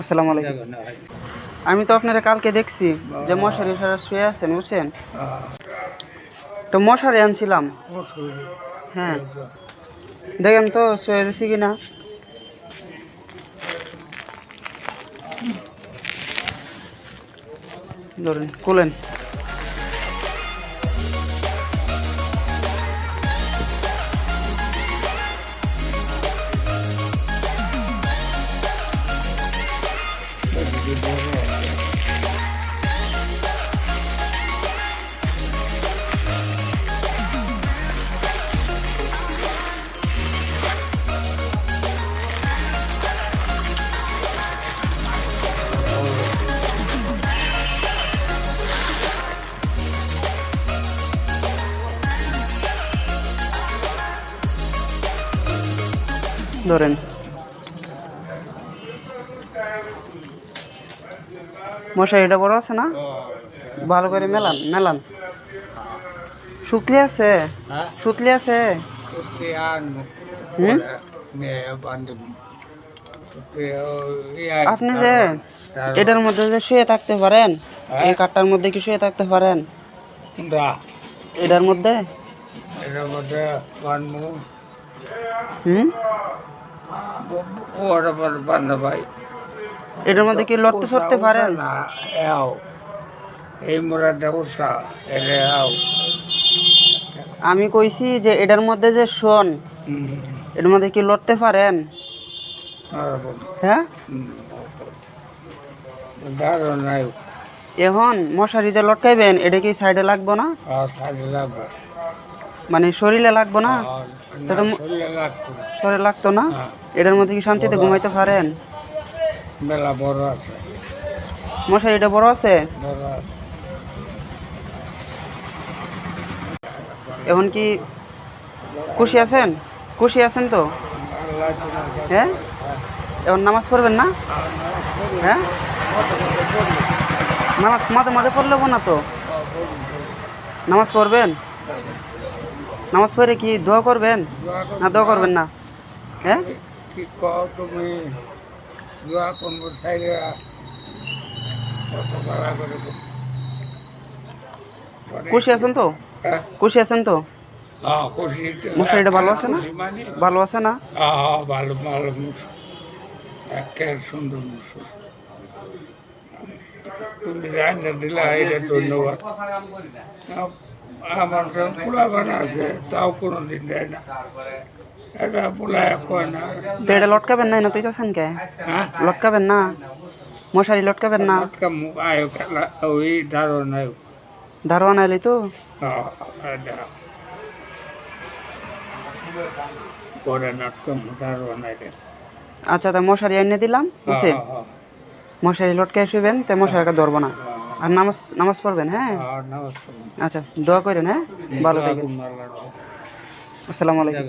আসসালামু আলাইকুম। আমি তো আপনারা কালকে দেখছি যে মশারি সারা শুয়ে আছেন, বুঝছেন? তো মশারি আনছিলাম। হ্যাঁ। দেখেন তো শুয়ে দিছি কিনা। ধরেন খুলেন ধরেন। মশারিটা বড় আছে না? ভালো করে মেলান মেলান। শুকলি আছে? শুকলি আছে? আপনি যে এটার মধ্যে যে শুয়ে থাকতে পারেন এই কাঠটার মধ্যে কি শুয়ে থাকতে পারেন? এটার মধ্যে? হুম? এটার মধ্যে কি লড়তে চড়তে পারেন? এই মোড়াটা উষা এটা আমি কইছি যে এটার মধ্যে যে শোন এটার মধ্যে কি লড়তে পারেন? হ্যাঁ? এখন মশারি যে লটকাইবেন এটা কি সাইডে লাগবো না? সাইডে লাগবে। মানে শরীরে লাগবো না? শরীরে লাগতো না। না? এটার মধ্যে কি শান্তিতে ঘুমাইতে পারেন? বড় আছে। মশারিটা বড় আছে? বড় আছে। এখন কি খুশি আছেন? খুশি আছেন তো? হ্যাঁ? এখন নামাজ পড়বেন না? হ্যাঁ? নামাজ মাঝে মাঝে পড়লে না তো? নামাজ পড়বেন? নামাজ পড়ে কি দোয়া করবেন? না দোয়া করবেন না। হ্যাঁ? কি কও তুমি? দোয়া করব করে খুশি আছেন তো? হ্যাঁ? খুশি আছেন তো? হ্যাঁ, মশারিটা ভালো আছে না? মানে? ভালো আছে না? হ্যাঁ, ভালো ভালো একের সুন্দর মুসুর তুমি রান্না দিলা এটা ধন্যবাদ। আমার আছে তাও কোনো দিন দেয় না। এটা পোলা কয় না। লটকাবেন না তুই আছেন কে? হ্যাঁ? লটকাবেন না? মশারি লটকাবেন না? ওই ধারণ আইলি তো। পরে নাটক ধারণ আইলে। আচ্ছা তা মশারি এনে দিলাম বুঝছেন? মশারি লটকায় শুবেন তো মশারিটা ধরবো না। আর নামাজ নামাজ পড়বেন হ্যাঁ? আচ্ছা দোয়া করেন হ্যাঁ? ভালো থাকবেন আসসালামু আলাইকুম।